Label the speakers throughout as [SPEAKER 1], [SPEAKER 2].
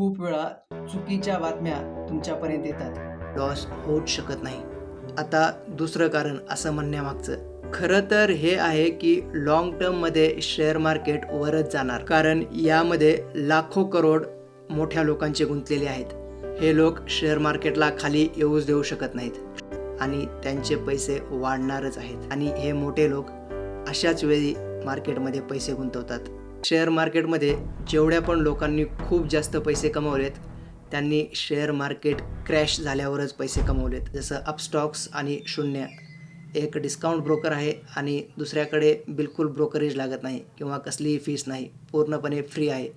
[SPEAKER 1] खूप वेळा चुकीच्या बातम्या तुमच्यापर्यंत येतात.
[SPEAKER 2] लॉस होऊच शकत नाही. आता दुसरं कारण असं म्हणण्यामागचं. खरं तर हे आहे की लॉंग टर्ममध्ये शेअर मार्केट वरच जाणार. कारण यामध्ये लाखो करोड मोठ्या लोकांचे गुंतलेले आहेत. हे लोक शेअर मार्केटला खाली येऊच देऊ शकत नाहीत. आणि त्यांचे पैसे वाढणारच आहेत. आणि हे मोठे लोक अशाच वेळी मार्केटमध्ये पैसे गुंतवतात. शेअर मार्केटमध्ये जेवढ्या पण लोकांनी खूप जास्त पैसे कमवलेत त्यांनी शेअर मार्केट क्रॅश झाल्यावरच पैसे कमवलेत. जसं अपस्टॉक्स आणि शून्य. एक डिस्काउंट ब्रोकर आहे आणि दुसऱ्याकडे बिलकुल ब्रोकरेज लागत नाही किंवा कसलीही फीस नाही. पूर्णपणे फ्री आहे.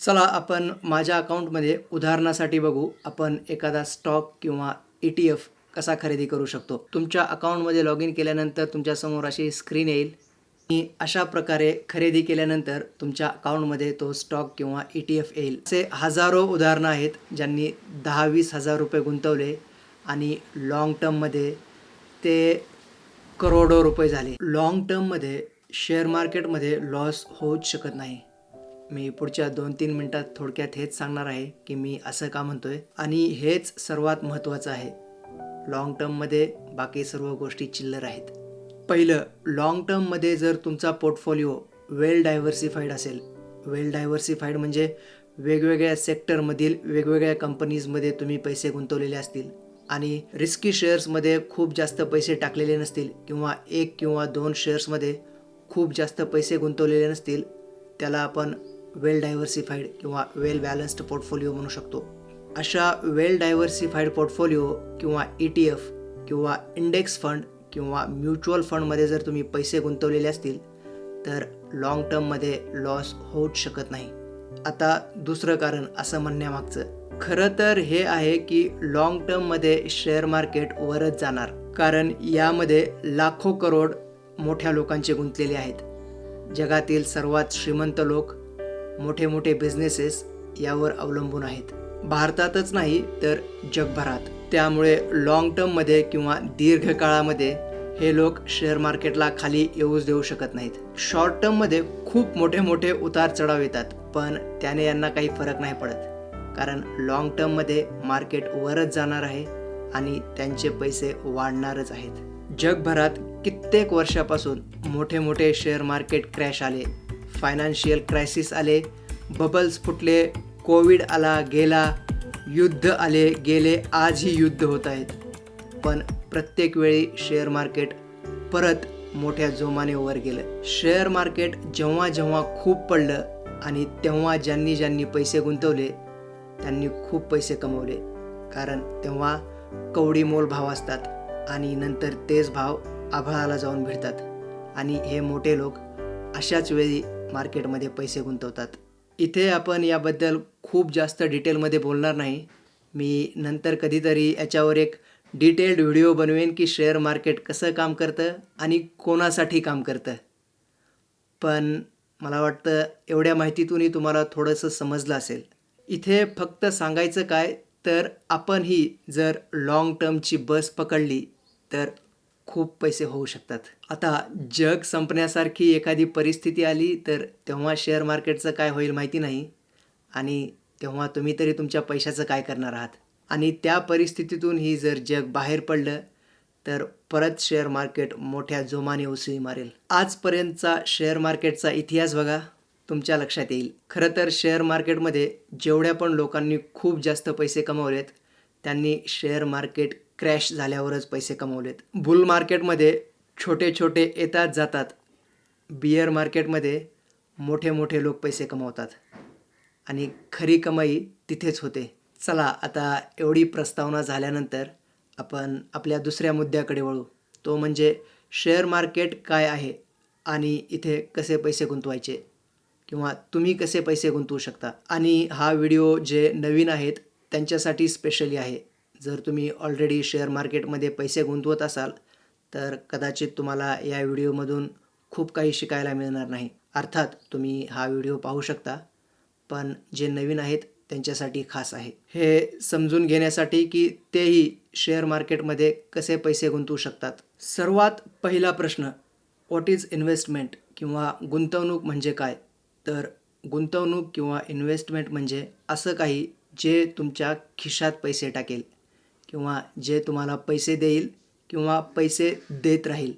[SPEAKER 2] चला आपण माझ्या अकाउंटमध्ये उदाहरणासाठी बघू. आपण एखादा स्टॉक किंवा ई टी एफ कसा खरेदी करू शकतो? तुमच्या अकाउंटमध्ये लॉग इन केल्यानंतर तुमच्यासमोर अशी स्क्रीन येईल. आणि अशा प्रकारे खरेदी केल्यानंतर तुमच्या अकाउंटमध्ये तो स्टॉक किंवा ई टी एफ येईल. असे हजारो उदाहरणं आहेत ज्यांनी दहा वीस हजार रुपये गुंतवले आणि लाँग टर्ममध्ये ते करोडो रुपये झाले. लाँग टर्ममध्ये शेअर मार्केटमध्ये लॉस होऊच शकत नाही. मी पुढच्या दोन तीन मिनटात थोडक्यात हेच सांगणार आहे की मी असं का म्हणतोय. आणि हेच सर्वात महत्त्वाचं आहे. लाँग टर्ममध्ये बाकी सर्व गोष्टी चिल्लर आहेत. पहिलं लाँग टर्ममध्ये जर तुमचा पोर्टफोलिओ वेल डायव्हर्सिफाईड असेल वेल डायव्हर्सिफाईड म्हणजे वेगवेगळ्या सेक्टरमधील वेगवेगळ्या कंपनीजमध्ये तुम्ही पैसे गुंतवलेले असतील आणि रिस्की शेअर्समध्ये खूप जास्त पैसे टाकलेले नसतील किंवा एक किंवा दोन शेअर्समध्ये खूप जास्त पैसे गुंतवलेले नसतील त्याला आपण वेल डायव्हर्सिफाईड किंवा वेल बॅलन्स्ड पोर्टफोलिओ म्हणू शकतो. अशा वेल डायव्हर्सिफाईड पोर्टफोलिओ किंवा ई टी एफ किंवा इंडेक्स फंड किंवा म्युच्युअल फंडमध्ये जर तुम्ही पैसे गुंतवलेले असतील तर लाँग टर्ममध्ये लॉस होऊच शकत नाही. आता दुसरं कारण असं म्हणण्यामागचं. खरं तर हे आहे की लाँग टर्ममध्ये शेअर मार्केट वरच जाणार. कारण यामध्ये लाखो करोड मोठ्या लोकांचे गुंतलेले आहेत. जगातील सर्वात श्रीमंत लोक मोठे मोठे बिझनेसेस यावर अवलंबून आहेत. भारतातच नाही तर जगभरात. त्यामुळे लाँग टर्ममध्ये किंवा दीर्घ काळामध्ये हे लोक शेअर मार्केटला खाली येऊच देऊ शकत नाहीत. शॉर्ट टर्ममध्ये खूप मोठे मोठे उतार चढाव येतात पण त्याने यांना काही फरक नाही पडत. कारण लाँग टर्ममध्ये मार्केट वरच जाणार आहे आणि त्यांचे पैसे वाढणारच आहेत. जगभरात कित्येक वर्षापासून मोठे मोठे शेअर मार्केट क्रॅश आले फायनान्शियल क्रायसिस आले बबल्स फुटले कोविड आला गेला युद्ध आले गेले आजही युद्ध होत आहेत. पण प्रत्येक वेळी शेअर मार्केट परत मोठ्या जोमाने वर गेलं. शेअर मार्केट जेव्हा जेव्हा खूप पडलं आणि तेव्हा ज्यांनी ज्यांनी पैसे गुंतवले त्यांनी खूप पैसे कमवले. कारण तेव्हा कवडी मोल भाव असतात आणि नंतर तेच भाव आभाळाला जाऊन भिडतात. आणि हे मोठे लोक अशाच वेळी मार्केटमध्ये पैसे गुंतवतात. इथे आपण याबद्दल खूप जास्त डिटेलमध्ये बोलणार नाही. मी नंतर कधीतरी याच्यावर एक डिटेल्ड व्हिडिओ बनवेन की शेअर मार्केट कसं काम करतं आणि कोणासाठी काम करतं. पण मला वाटतं एवढ्या माहितीतूनही तुम्हाला थोडंसं समजलं असेल. इथे फक्त सांगायचं काय तर आपणही जर लाँग टर्मची बस पकडली तर खूप पैसे होऊ शकतात. आता जग संपण्यासारखी एखादी परिस्थिती आली तर तेव्हा शेअर मार्केटचं काय होईल माहिती नाही. आणि तेव्हा तुम्ही तरी तुमच्या पैशाचं काय करणार आहात? आणि त्या परिस्थितीतूनही जर जग बाहेर पडलं तर परत शेअर मार्केट मोठ्या जोमाने उसळी मारेल. आजपर्यंतचा शेअर मार्केटचा इतिहास बघा तुमच्या लक्षात येईल. खरं तर शेअर मार्केटमध्ये जेवढ्या पण लोकांनी खूप जास्त पैसे कमवलेत त्यांनी शेअर मार्केट क्रॅश झाल्यावरच पैसे कमवलेत. बुल मार्केटमध्ये छोटे छोटे येतात जातात. बियर मार्केटमध्ये मोठे मोठे लोक पैसे कमवतात. आणि खरी कमाई तिथेच होते. चला आता एवढी प्रस्तावना झाल्यानंतर आपण आपल्या दुसऱ्या मुद्द्याकडे वळू. तो म्हणजे शेअर मार्केट काय आहे आणि इथे कसे पैसे गुंतवायचे किंवा तुम्ही कसे पैसे गुंतवू शकता? आणि हा व्हिडिओ जे नवीन आहेत त्यांच्यासाठी स्पेशली आहे. जर तुम्ही ऑलरेडी शेअर मार्केटमध्ये पैसे गुंतवत असाल तर कदाचित तुम्हाला या व्हिडिओमधून खूप काही शिकायला मिळणार नाही. अर्थात तुम्ही हा व्हिडिओ पाहू शकता. पण जे नवीन आहेत त्यांच्यासाठी खास आहे. हे समजून घेण्यासाठी की तेही शेअर मार्केटमध्ये कसे पैसे गुंतवू शकतात? सर्वात पहिला प्रश्न व्हॉट इज इन्व्हेस्टमेंट किंवा गुंतवणूक म्हणजे काय? तर गुंतवणूक किंवा इन्व्हेस्टमेंट म्हणजे असं काही जे तुमच्या खिशात पैसे टाकेल किंवा जे तुम्हाला पैसे देईल किंवा पैसे देत राहील.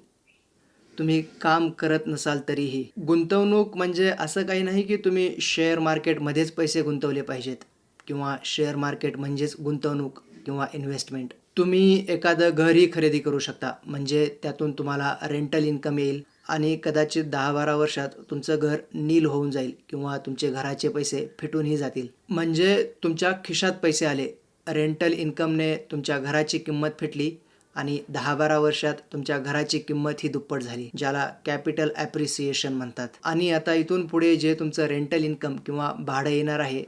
[SPEAKER 2] तुम्ही काम करत नसाल तरीही. गुंतवणूक म्हणजे असं काही नाही की तुम्ही शेअर मार्केटमध्येच पैसे गुंतवले पाहिजेत किंवा शेअर मार्केट म्हणजेच गुंतवणूक किंवा इन्व्हेस्टमेंट तुम्ही एखादं घरही खरेदी करू शकता म्हणजे त्यातून तुम्हाला रेंटल इन्कम येईल आणि कदाचित दहा बारा वर्षात तुमचं घर नील होऊन जाईल किंवा तुमचे घराचे पैसे फिटूनही जातील. म्हणजे तुमच्या खिशात पैसे आले रेंटल इन्कमने तुमच्या घराची किंमत फिटली आणि दहा बारा वर्षात तुमच्या घराची किंमत ही दुप्पट झाली ज्याला कॅपिटल ॲप्रिसिएशन म्हणतात. आणि आता इथून पुढे जे तुमचं रेंटल इन्कम किंवा भाडं येणार आहे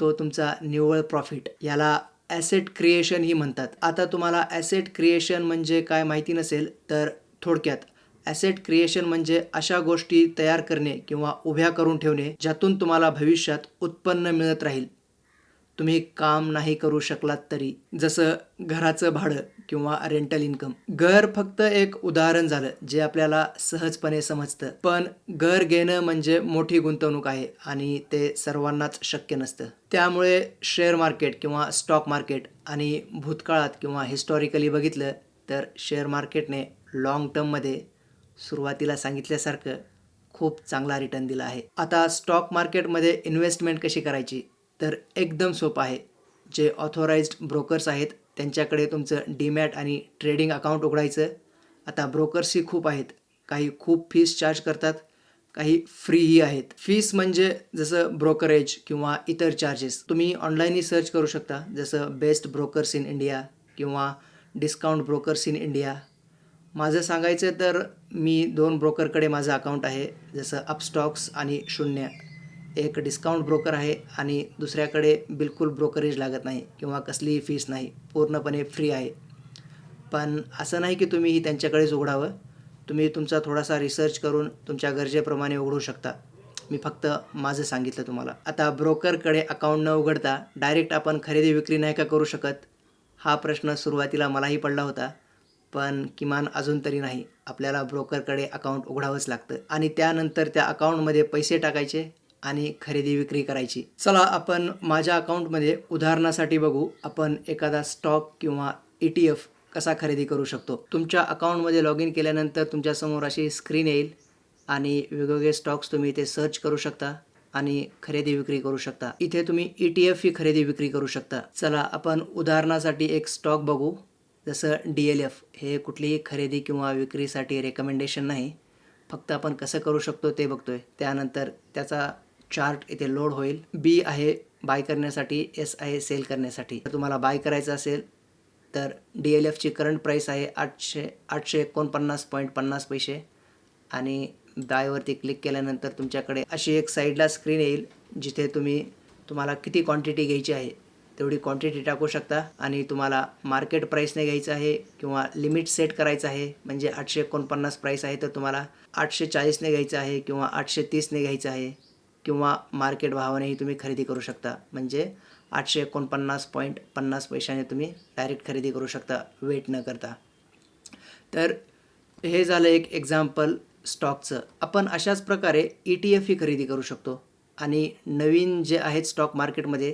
[SPEAKER 2] तो तुमचा निव्वळ प्रॉफिट याला ॲसेट क्रिएशन ही म्हणतात. आता तुम्हाला ॲसेट क्रिएशन म्हणजे काय माहिती नसेल तर थोडक्यात ॲसेट क्रिएशन म्हणजे अशा गोष्टी तयार करणे किंवा उभ्या करून ठेवणे ज्यातून तुम्हाला भविष्यात उत्पन्न मिळत राहील. तुम्ही काम नाही करू शकलात तरी जसं घराचं भाडं किंवा रेंटल इन्कम घर फक्त एक उदाहरण झालं जे आपल्याला सहजपणे समजतं. पण घर घेणं म्हणजे मोठी गुंतवणूक आहे आणि ते सर्वांनाच शक्य नसतं. त्यामुळे शेअर मार्केट किंवा स्टॉक मार्केट आणि भूतकाळात किंवा हिस्टॉरिकली बघितलं तर शेअर मार्केटने लाँग टर्ममध्ये सुरुवातीला सांगितल्यासारखं खूप चांगला रिटर्न दिला आहे. आता स्टॉक मार्केटमध्ये इन्व्हेस्टमेंट कशी करायची? तर एकदम सोपं आहे. जे ऑथोराइज्ड ब्रोकर्स आहेत त्यांच्याकडे तुमचं डीमॅट आणि ट्रेडिंग अकाउंट उघडायचं. आता ब्रोकर्सही खूप आहेत. काही खूप फीस चार्ज करतात काही फ्रीही आहेत. फीस म्हणजे जसं ब्रोकरेज किंवा इतर चार्जेस तुम्ही ऑनलाईनही सर्च करू शकता. जसं बेस्ट ब्रोकर्स इन इंडिया किंवा डिस्काउंट ब्रोकर्स इन इंडिया माझं सांगायचं तर मी दोन ब्रोकरकडे माझं अकाउंट आहे. जसं अपस्टॉक्स आणि शून्य. एक डिस्काउंट ब्रोकर आहे आणि दुसऱ्याकडे बिलकुल ब्रोकरेज लागत नाही किंवा कसलीही फीस नाही पूर्णपणे फ्री आहे. पण असं नाही की तुम्हीही त्यांच्याकडेच उघडावं. तुम्ही तुमचा थोडासा रिसर्च करून तुमच्या गरजेप्रमाणे उघडू शकता. मी फक्त माझं सांगितलं तुम्हाला. आता ब्रोकरकडे अकाउंट न उघडता डायरेक्ट आपण खरेदी विक्री नाही का करू शकत? हा प्रश्न सुरुवातीला मलाही पडला होता. पण किमान अजून तरी नाही. आपल्याला ब्रोकरकडे अकाउंट उघडावंच लागतं. आणि त्यानंतर त्या अकाउंटमध्ये पैसे टाकायचे आणि खरेदी विक्री करायची. चला आपण माझ्या अकाउंटमध्ये उदाहरणासाठी बघू. आपण एखादा स्टॉक किंवा ई टी एफ कसा खरेदी करू शकतो? तुमच्या अकाउंटमध्ये लॉग इन केल्यानंतर तुमच्यासमोर अशी स्क्रीन येईल आणि वेगवेगळे स्टॉक्स तुम्ही इथे सर्च करू शकता आणि खरेदी विक्री करू शकता. इथे तुम्ही ई टी एफ ही खरेदी विक्री करू शकता. चला आपण उदाहरणासाठी एक स्टॉक बघू. जसं डी एल एफ हे कुठलीही खरेदी किंवा विक्रीसाठी रेकमेंडेशन नाही. फक्त आपण कसं करू शकतो ते बघतोय. त्यानंतर त्याचा चार्ट इथे लोड होईल. बी आहे बाय करण्यासाठी एस आहे सेल करण्यासाठी. जर तुम्हाला बाय करायचं असेल तर डी एल एफची करंट प्राईस आहे आठशे आठशे एकोणपन्नास पॉईंट पन्नास पैसे. आणि बायवरती क्लिक केल्यानंतर तुमच्याकडे अशी एक साईडला स्क्रीन येईल जिथे तुम्ही तुम्हाला किती क्वांटिटी घ्यायची आहे तेवढी क्वांटिटी टाकू शकता. आणि तुम्हाला मार्केट प्राईसने घ्यायचं आहे किंवा लिमिट सेट करायचं आहे म्हणजे आठशे एकोणपन्नास प्राईस आहे तर तुम्हाला आठशे चाळीसने घ्यायचं आहे किंवा आठशे तीसने घ्यायचं आहे. किंवा मार्केट भावानेही तुम्ही खरेदी करू शकता. म्हणजे आठशे एकोणपन्नास पॉईंट पन्नास पैशाने तुम्ही डायरेक्ट खरेदी करू शकता वेट न करता. तर हे झालं एक एक्झाम्पल स्टॉकचं आपण अशाच प्रकारे ई टी एफ ही खरेदी करू शकतो. आणि नवीन जे आहेत स्टॉक मार्केटमध्ये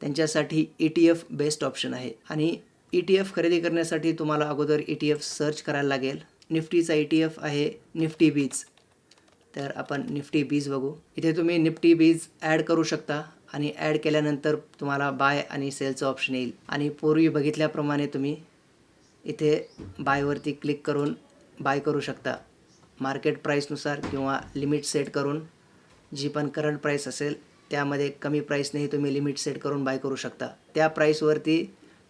[SPEAKER 2] त्यांच्यासाठी E T F best option आहे. आणि ई टी एफ खरेदी करण्यासाठी तुम्हाला अगोदर ई टी एफ सर्च करायला लागेल. निफ्टीचा ई टी एफ आहे निफ्टी बीच तर आपण निफ्टी बीज बघू. इथे तुम्ही निफ्टी बीज ॲड करू शकता आणि ॲड केल्यानंतर तुम्हाला बाय आणि सेलचं ऑप्शन येईल. आणि पूर्वी बघितल्याप्रमाणे तुम्ही इथे बायवरती क्लिक करून बाय करू शकता. मार्केट प्राईसनुसार किंवा लिमिट सेट करून जी पण करंट प्राईस असेल त्यामध्ये कमी प्राईसनेही तुम्ही लिमिट सेट करून बाय करू शकता. त्या प्राईसवरती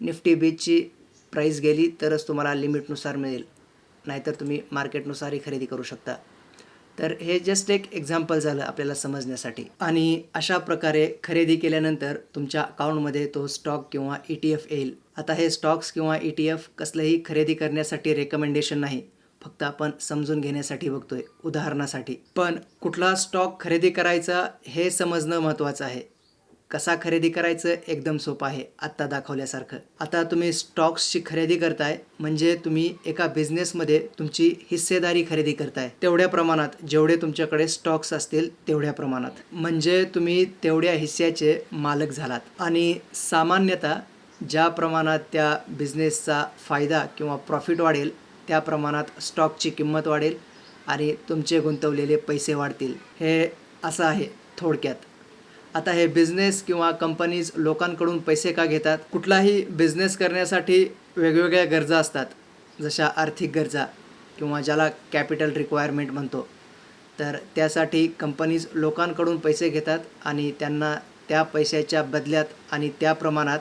[SPEAKER 2] निफ्टी बीजची प्राईस गेली तरच तुम्हाला लिमिटनुसार मिळेल. नाहीतर तुम्ही मार्केटनुसारही खरेदी करू शकता. तर हे जस्ट एक एक्झाम्पल झालं आपल्याला समजण्यासाठी. आणि अशा प्रकारे खरेदी केल्यानंतर तुमच्या अकाउंटमध्ये तो स्टॉक किंवा ई टी एफ येईल. आता हे स्टॉक्स किंवा ई टी एफ कसलंही खरेदी करण्यासाठी रेकमेंडेशन नाही. फक्त आपण समजून घेण्यासाठी बघतोय उदाहरणासाठी. पण कुठला स्टॉक खरेदी करायचा हे समजणं महत्त्वाचं आहे. कसा खरेदी करायचं एकदम सोपं आहे आत्ता दाखवल्यासारखं. आता तुम्ही स्टॉक्सची खरेदी करताय म्हणजे तुम्ही एका बिझनेसमध्ये तुमची हिस्सेदारी खरेदी करताय. तेवढ्या प्रमाणात जेवढे तुमच्याकडे स्टॉक्स असतील तेवढ्या प्रमाणात. म्हणजे तुम्ही तेवढ्या हिस्स्याचे मालक झालात. आणि सामान्यतः ज्या प्रमाणात त्या बिझनेसचा फायदा किंवा प्रॉफिट वाढेल त्या प्रमाणात स्टॉकची किंमत वाढेल आणि तुमचे गुंतवलेले पैसे वाढतील. हे असं आहे थोडक्यात. आता हे बिझनेस किंवा कंपनीज लोकांकडून पैसे का घेतात? कुठलाही बिझनेस करण्यासाठी वेगवेगळ्या गरजा असतात. जशा आर्थिक गरजा किंवा ज्याला कॅपिटल रिक्वायरमेंट म्हणतो. तर त्यासाठी कंपनीज लोकांकडून पैसे घेतात आणि त्यांना त्या पैशाच्या बदल्यात आणि त्या प्रमाणात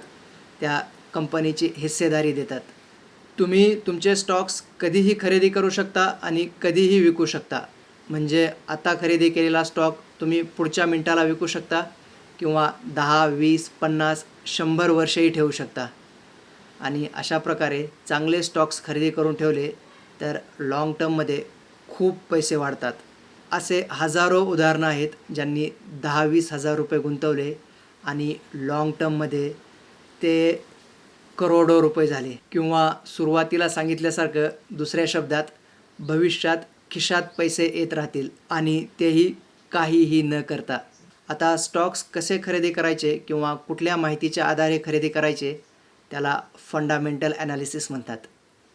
[SPEAKER 2] त्या कंपनीची हिस्सेदारी देतात. तुम्ही तुमचे स्टॉक्स कधीही खरेदी करू शकता आणि कधीही विकू शकता. म्हणजे आता खरेदी केलेला स्टॉक तुम्ही पुढच्या मिनटाला विकू शकता किंवा दहा वीस पन्नास शंभर वर्षही ठेवू शकता. आणि अशा प्रकारे चांगले स्टॉक्स खरेदी करून ठेवले तर लाँग टर्ममध्ये खूप पैसे वाढतात. असे हजारो उदाहरणं आहेत ज्यांनी दहा वीस हजार रुपये गुंतवले आणि लाँग टर्ममध्ये ते करोडो रुपये झाले. किंवा सुरुवातीला सांगितल्यासारखं दुसऱ्या शब्दात भविष्यात खिशात पैसे येत राहतील आणि तेही काहीही न करता. आता स्टॉक्स कसे खरेदी करायचे किंवा कुठल्या माहितीच्या आधारे खरेदी करायचे त्याला फंडामेंटल ॲनालिसिस म्हणतात.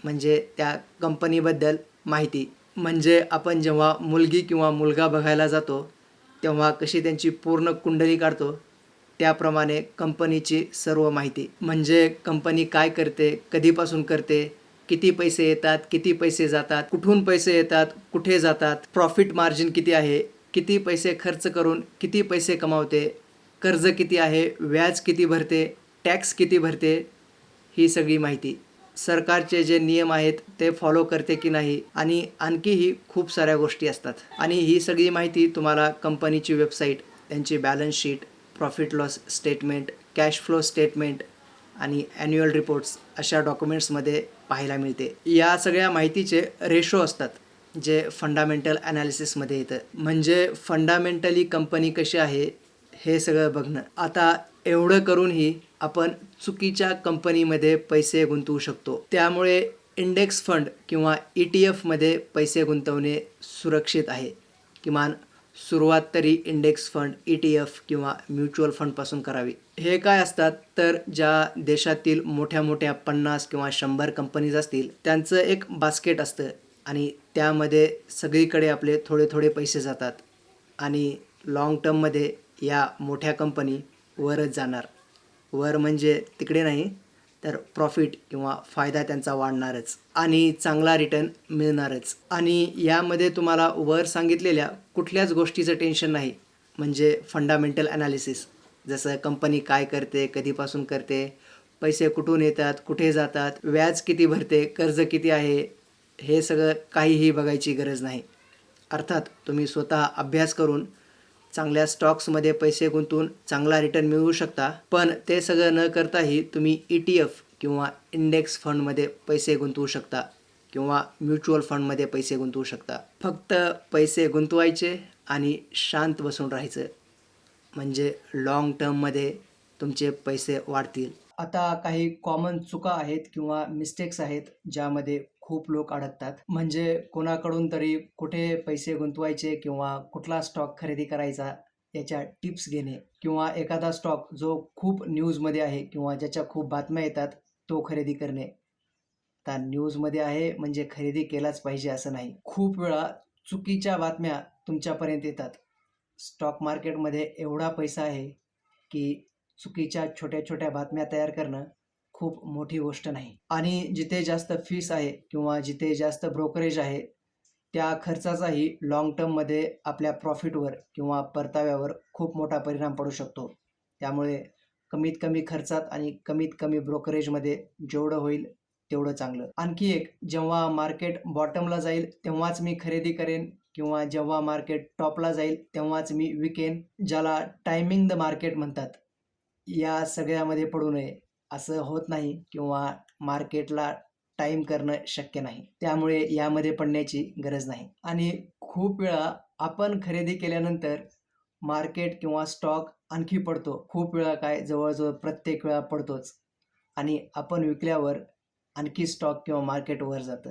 [SPEAKER 2] म्हणजे त्या कंपनीबद्दल माहिती. म्हणजे आपण जेव्हा मुलगी किंवा मुलगा बघायला जातो तेव्हा कशी त्यांची पूर्ण कुंडली काढतो त्याप्रमाणे कंपनीची सर्व माहिती. म्हणजे कंपनी काय करते कधीपासून करते किती पैसे येतात किती पैसे जातात कुठून पैसे येतात कुठे जातात प्रॉफिट मार्जिन किती आहे किती पैसे खर्च करून किती पैसे कमावते कर्ज किती आहे व्याज किती भरते टॅक्स किती भरते ही सगळी माहिती. सरकारचे जे नियम आहेत ते फॉलो करते की नाही आणि आणखीही खूप साऱ्या गोष्टी असतात. आणि ही सगळी माहिती तुम्हाला कंपनीची वेबसाईट त्यांची balance sheet profit loss statement cash flow statement आणि ॲन्युअल रिपोर्ट्स अशा डॉक्युमेंट्समध्ये पाहायला मिळते. या सगळ्या माहितीचे रेशो असतात जे फंडामेंटल ॲनालिसिसमध्ये येतं. म्हणजे फंडामेंटली कंपनी कशी आहे हे सगळं बघणं. आता एवढं करूनही आपण चुकीच्या कंपनीमध्ये पैसे गुंतवू शकतो. त्यामुळे इंडेक्स फंड किंवा ई टी एफमध्ये पैसे गुंतवणे सुरक्षित आहे. किमान सुरुवात तरी index fund E T F किंवा म्युच्युअल फंडपासून करावी. हे काय असतात? तर ज्या देशातील मोठ्या मोठ्या पन्नास किंवा शंभर कंपनीज असतील त्यांचं एक बास्केट असतं आणि त्यामध्ये सगळीकडे आपले थोडे थोडे पैसे जातात आणि लाँग टर्ममध्ये या मोठ्या कंपनी वरच जाणार. वर म्हणजे तिकडे नाही तर प्रॉफिट किंवा फायदा त्यांचा वाढणारच आणि चांगला रिटर्न मिळणारच. आणि यामध्ये तुम्हाला वर सांगितलेल्या कुठल्याच गोष्टीचं टेन्शन नाही. म्हणजे फंडामेंटल ॲनालिसिस जसं कंपनी काय करते कधीपासून करते पैसे कुठून येतात कुठे जातात व्याज किती भरते कर्ज किती आहे हे सगळं काहीही बघायची गरज नाही. अर्थात तुम्ही स्वतः अभ्यास करून चांगल्या स्टॉक्समध्ये पैसे गुंतवून चांगला रिटर्न मिळवू शकता. पण ते सगळं न करताही तुम्ही ई टी एफ किंवा इंडेक्स फंडमध्ये पैसे गुंतवू शकता किंवा म्युच्युअल फंडमध्ये पैसे गुंतवू शकता. फक्त पैसे गुंतवायचे आणि शांत बसून राहायचं. म्हणजे लाँग टर्ममध्ये तुमचे पैसे वाढतील. आता काही कॉमन चुका आहेत किंवा मिस्टेक्स आहेत ज्यामध्ये खूप लोक अडकतात. म्हणजे कोणाकडून तरी कुठे पैसे गुंतवायचे किंवा कुठला स्टॉक खरेदी करायचा याच्या टिप्स घेणे किंवा एखादा स्टॉक जो खूप न्यूजमध्ये आहे किंवा ज्याच्या खूप बातम्या येतात तो खरेदी करणे. आता न्यूजमध्ये आहे म्हणजे खरेदी केलाच पाहिजे असं नाही. खूप वेळा चुकीच्या बातम्या तुमच्यापर्यंत येतात. स्टॉक मार्केटमध्ये एवढा पैसा आहे की चुकीच्या छोट्या छोट्या बातम्या तयार करणं खूप मोठी गोष्ट नाही. आणि जिथे जास्त फीस आहे किंवा जिथे जास्त ब्रोकरेज आहे त्या खर्चाचाही लाँग टर्ममध्ये आपल्या प्रॉफिटवर किंवा परताव्यावर खूप मोठा परिणाम पडू शकतो. त्यामुळे कमीत कमी खर्चात आणि कमीत कमी ब्रोकरेजमध्ये जेवढं होईल तेवढं चांगलं. आणखी एक जेव्हा मार्केट बॉटमला जाईल तेव्हाच मी खरेदी करेन किंवा जेव्हा मार्केट टॉपला जाईल तेव्हाच मी विकेन ज्याला टायमिंग द मार्केट म्हणतात. या सगळ्यामध्ये पडू नये. असं होत नाही किंवा मार्केटला टाईम करणं शक्य नाही. त्यामुळे यामध्ये पडण्याची गरज नाही. आणि खूप वेळा आपण खरेदी केल्यानंतर मार्केट किंवा स्टॉक
[SPEAKER 1] आणखी पडतो. खूप वेळा काय जवळजवळ प्रत्येक वेळा पडतोच. आणि आपण विकल्यावर आणखी स्टॉक किंवा मार्केट वर जातं.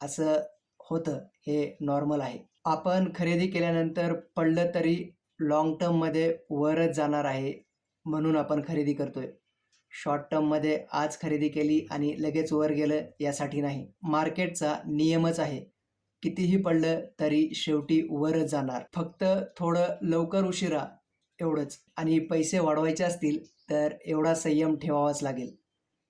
[SPEAKER 1] असं होतं. हे नॉर्मल आहे. आपण खरेदी केल्यानंतर पडलं तरी लाँग टर्ममध्ये वरच जाणार आहे म्हणून आपण खरेदी करतोय. शॉर्ट टर्ममध्ये आज खरेदी केली आणि लगेच वर गेलं यासाठी नाही. मार्केटचा नियमच आहे. कितीही पडलं तरी शेवटी वरच जाणार. फक्त थोडं लवकर उशिरा एवढंच. आणि पैसे वाढवायचे असतील तर एवढा संयम ठेवावाच लागेल.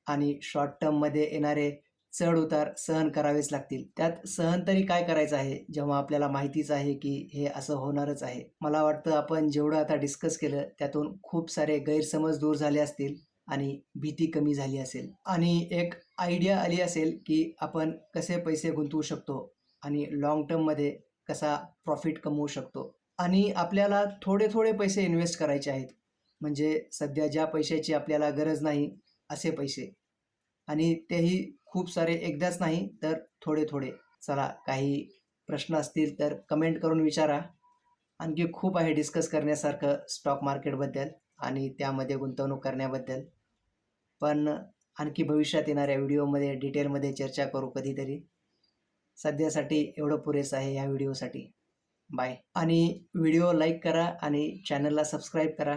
[SPEAKER 1] आणि शॉर्ट टर्ममध्ये येणारे चढ उतार सहन करावेच लागतील. त्यात सहन तरी काय करायचं आहे? जेव्हा आपल्याला माहितीच आहे की हे असं होणारच आहे. मला वाटतं आपण जेवढं आता डिस्कस केलं त्यातून खूप सारे गैरसमज दूर झाले असतील. आणि भीती कमी झाली असेल. आणि एक आयडिया आली असेल की आपण कसे पैसे गुंतवू शकतो आणि लॉंग टर्ममध्ये कसा प्रॉफिट कमवू शकतो. आणि आपल्याला थोडे थोडे पैसे इन्व्हेस्ट करायचे आहेत. म्हणजे सध्या ज्या पैशाची आपल्याला गरज नाही असे पैसे. आणि तेही खूप सारे एकदाच नाही तर थोडे थोडे. चला काही प्रश्न असतील तर कमेंट करून विचारा. आणखी खूप आहे डिस्कस करण्यासारखं स्टॉक मार्केटबद्दल आणि त्यामध्ये गुंतवणूक करण्याबद्दल. पण आणखी भविष्यात येणाऱ्या व्हिडिओमध्ये डिटेलमध्ये चर्चा करू कधीतरी. सध्यासाठी एवढं पुरेसं आहे या व्हिडिओसाठी. बाय. आणि व्हिडिओ लाईक करा आणि चॅनलला सबस्क्राईब करा.